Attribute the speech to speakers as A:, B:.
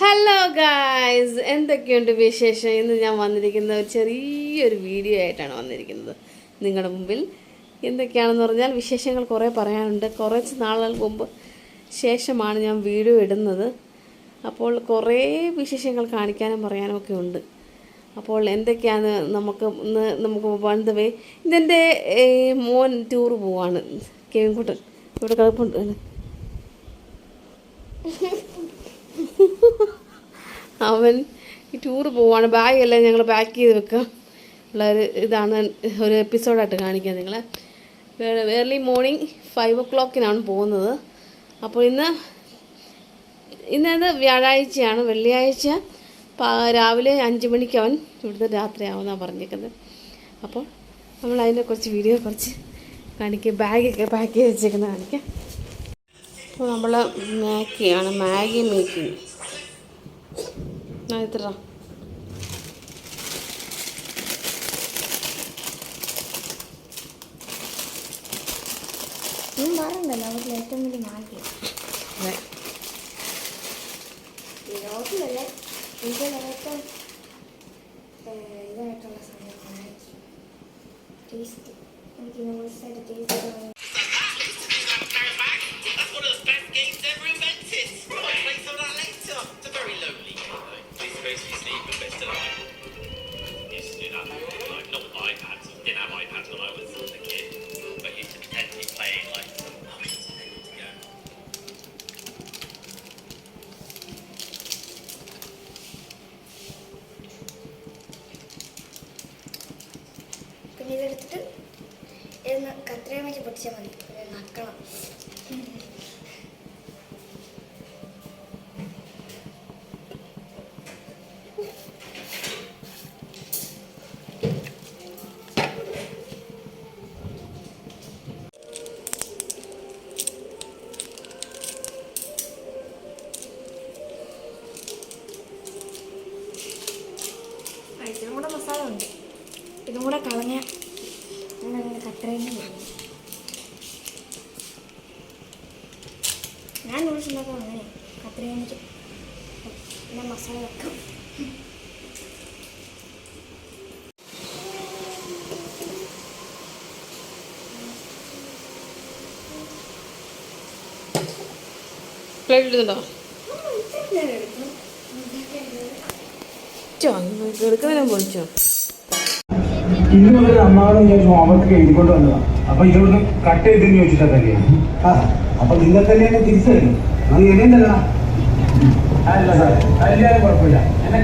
A: Hello guys എന്തൊക്കെയുണ്ട് വിശേഷം? ഇന്ന് ഞാൻ വന്നിരിക്കുന്ന ഒരു ചെറിയൊരു വീഡിയോ ആയിട്ടാണ് വന്നിരിക്കുന്നത്. നിങ്ങളുടെ മുമ്പിൽ എന്തൊക്കെയാണെന്ന് പറഞ്ഞാൽ വിശേഷങ്ങൾ കുറേ പറയാനുണ്ട്. കുറച്ച് നാളുകൾക്ക് മുമ്പ് ശേഷമാണ് ഞാൻ വീഡിയോ ഇടുന്നത്. അപ്പോൾ കുറേ വിശേഷങ്ങൾ കാണിക്കാനും പറയാനും ഒക്കെ ഉണ്ട്. അപ്പോൾ എന്തൊക്കെയാണ് നമുക്ക് ഇന്ന് നമുക്ക് വേ ഇതെന്റെ മോൻ ടൂർ പോവാണ്. കേവിൻകുട്ടൻ ഇവിടെ കിടപ്പുണ്ട് അവൻ ഈ ടൂർ പോവാണ്. ബാഗെല്ലാം ഞങ്ങൾ പാക്ക് ചെയ്ത് വെക്കാം. ഉള്ള ഒരു ഇതാണ് ഒരു എപ്പിസോഡായിട്ട് കാണിക്കുക നിങ്ങളെ. ഏർലി മോർണിംഗ് ഫൈവ് ഒ ക്ലോക്കിനാണ് പോകുന്നത്. അപ്പോൾ ഇന്ന് ഇന്നത് വ്യാഴാഴ്ചയാണ്. വെള്ളിയാഴ്ച രാവിലെ അഞ്ച് മണിക്ക് അവൻ ഇവിടുന്ന് രാത്രിയാവുമെന്നാണ് പറഞ്ഞേക്കുന്നത്. അപ്പോൾ നമ്മൾ അതിന്റെ കുറച്ച് വീഡിയോ കുറച്ച് കാണിക്കുക ബാഗൊക്കെ പാക്ക് ചെയ്ത് വെച്ചേക്കുന്നത് കാണിക്കാം. അപ്പോൾ നമ്മൾ മാഗിയാണ് മാഗി മേക്കിങ് ഞാൻ എത്ര
B: നീ പറഞ്ഞല്ലോ നമുക്ക് ഏറ്റവും വലിയ ഈ ലോകത്തിലല്ലേ ഏറ്റവും ഏഹ്, ഇതായിട്ടുള്ള മാഗി ടേസ്റ്റ്. എനിക്ക് നൈസായിട്ട് ടേസ്റ്റ് പിന്നെ ഇതെടുത്തിട്ട് കത്രയും വെച്ച് പൊട്ടിച്ചാൽ മതി. നക്കണം. കൂടെ കളഞ്ഞ അങ്ങനെ കത്രയും ഞാൻ നൂഡിൽസ് ഉണ്ടാക്കാൻ അങ്ങനെ കത്രയും വെച്ച് പിന്നെ മസാല വെക്കാം.
A: പ്ലേറ്റ് ഇടുന്നുണ്ടോ ചോ എടുക്കുന്നതിനും പൊളിച്ചോ
C: ഇന്ന് മുതൽ ഞാൻ ഹോംവർക്ക് എഴുതിക്കൊണ്ട് വന്നതാ. അപ്പൊ ഇതൊന്ന് കട്ട് ചെയ്തെന്ന് ചോദിച്ചിട്ടാ തന്നെയാണ് ആ അപ്പൊ നിങ്ങൾ തന്നെയാണ് തിരിച്ചു തരും അത് എന്നെയല്ല അല്ല സാർ കല്യാണം കുഴപ്പമില്ല. എന്നെ